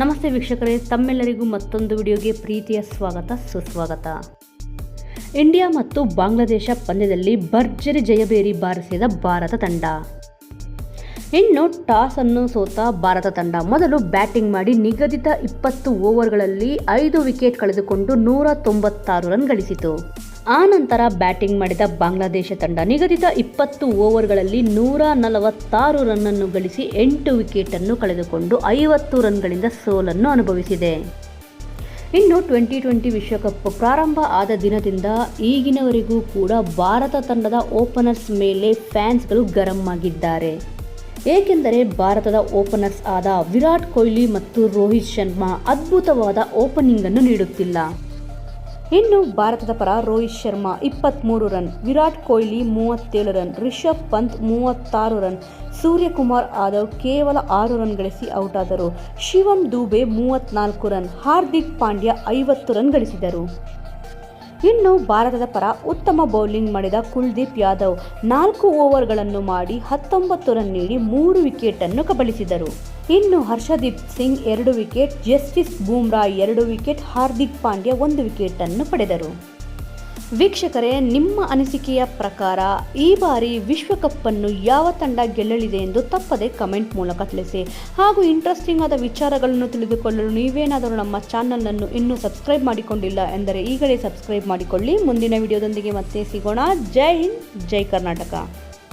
ನಮಸ್ತೆ ವೀಕ್ಷಕರೇ, ತಮ್ಮೆಲ್ಲರಿಗೂ ಮತ್ತೊಂದು ವಿಡಿಯೋಗೆ ಪ್ರೀತಿಯ ಸ್ವಾಗತ, ಸುಸ್ವಾಗತ. ಇಂಡಿಯಾ ಮತ್ತು ಬಾಂಗ್ಲಾದೇಶ ಪಂದ್ಯದಲ್ಲಿ ಭರ್ಜರಿ ಜಯಬೇರಿ ಬಾರಿಸಿದ ಭಾರತ ತಂಡ. ಇನ್ನು ಟಾಸ್ ಅನ್ನು ಸೋತ ಭಾರತ ತಂಡ ಮೊದಲು ಬ್ಯಾಟಿಂಗ್ ಮಾಡಿ ನಿಗದಿತ ಇಪ್ಪತ್ತು ಓವರ್ಗಳಲ್ಲಿ ಐದು ವಿಕೆಟ್ ಕಳೆದುಕೊಂಡು ನೂರ ತೊಂಬತ್ತಾರು ರನ್ ಗಳಿಸಿತು. ಆ ನಂತರ ಬ್ಯಾಟಿಂಗ್ ಮಾಡಿದ ಬಾಂಗ್ಲಾದೇಶ ತಂಡ ನಿಗದಿತ ಇಪ್ಪತ್ತು ಓವರ್ಗಳಲ್ಲಿ ನೂರ ನಲವತ್ತಾರು ರನ್ನನ್ನು ಗಳಿಸಿ ಎಂಟು ವಿಕೆಟನ್ನು ಕಳೆದುಕೊಂಡು ಐವತ್ತು ರನ್ಗಳಿಂದ ಸೋಲನ್ನು ಅನುಭವಿಸಿದೆ. ಇನ್ನು ಟ್ವೆಂಟಿ ಟ್ವೆಂಟಿ ವಿಶ್ವಕಪ್ ಪ್ರಾರಂಭ ಆದ ದಿನದಿಂದ ಈಗಿನವರೆಗೂ ಕೂಡ ಭಾರತ ತಂಡದ ಓಪನರ್ಸ್ ಮೇಲೆ ಫ್ಯಾನ್ಸ್ಗಳು ಗರಂ ಆಗಿದ್ದಾರೆ. ಏಕೆಂದರೆ ಭಾರತದ ಓಪನರ್ಸ್ ಆದ ವಿರಾಟ್ ಕೊಹ್ಲಿ ಮತ್ತು ರೋಹಿತ್ ಶರ್ಮಾ ಅದ್ಭುತವಾದ ಓಪನಿಂಗನ್ನು ನೀಡುತ್ತಿಲ್ಲ. ಇನ್ನು ಭಾರತದ ಪರ ರೋಹಿತ್ ಶರ್ಮಾ ಇಪ್ಪತ್ತ್ಮೂರು ರನ್, ವಿರಾಟ್ ಕೊಹ್ಲಿ ಮೂವತ್ತೇಳು ರನ್, ರಿಷಬ್ ಪಂತ್ ಮೂವತ್ತಾರು ರನ್, ಸೂರ್ಯಕುಮಾರ್ ಯಾದವ್ ಕೇವಲ ಆರು ರನ್ ಗಳಿಸಿ ಔಟ್ ಆದರು. ಶಿವಂ ದೂಬೆ ಮೂವತ್ತ್ನಾಲ್ಕು ರನ್, ಹಾರ್ದಿಕ್ ಪಾಂಡ್ಯ ಐವತ್ತು ರನ್ ಗಳಿಸಿದರು. ಇನ್ನು ಭಾರತದ ಪರ ಉತ್ತಮ ಬೌಲಿಂಗ್ ಮಾಡಿದ ಕುಲ್ದೀಪ್ ಯಾದವ್ ನಾಲ್ಕು ಓವರ್ಗಳನ್ನು ಮಾಡಿ ಹತ್ತೊಂಬತ್ತು ರನ್ ನೀಡಿ ಮೂರು ವಿಕೆಟನ್ನು ಕಬಳಿಸಿದರು. ಇನ್ನು ಹರ್ಷದೀಪ್ ಸಿಂಗ್ ಎರಡು ವಿಕೆಟ್, ಜಸ್ಟಿಸ್ ಬೂಮ್ರಾ ಎರಡು ವಿಕೆಟ್, ಹಾರ್ದಿಕ್ ಪಾಂಡ್ಯ ಒಂದು ವಿಕೆಟನ್ನು ಪಡೆದರು. ವೀಕ್ಷಕರೇ, ನಿಮ್ಮ ಅನಿಸಿಕೆಯ ಪ್ರಕಾರ ಈ ಬಾರಿ ವಿಶ್ವಕಪ್ಪನ್ನು ಯಾವ ತಂಡ ಗೆಲ್ಲಲಿದೆ ಎಂದು ತಪ್ಪದೆ ಕಮೆಂಟ್ ಮೂಲಕ ತಿಳಿಸಿ. ಹಾಗೂ ಇಂಟ್ರೆಸ್ಟಿಂಗ್ ಆದ ವಿಚಾರಗಳನ್ನು ತಿಳಿದುಕೊಳ್ಳಲು ನೀವೇನಾದರೂ ನಮ್ಮ ಚಾನಲನ್ನು ಇನ್ನೂ ಸಬ್ಸ್ಕ್ರೈಬ್ ಮಾಡಿಕೊಂಡಿಲ್ಲ ಎಂದರೆ ಈಗಲೇ ಸಬ್ಸ್ಕ್ರೈಬ್ ಮಾಡಿಕೊಳ್ಳಿ. ಮುಂದಿನ ವಿಡಿಯೋದೊಂದಿಗೆ ಮತ್ತೆ ಸಿಗೋಣ. ಜೈ ಹಿಂದ್, ಜೈ ಕರ್ನಾಟಕ.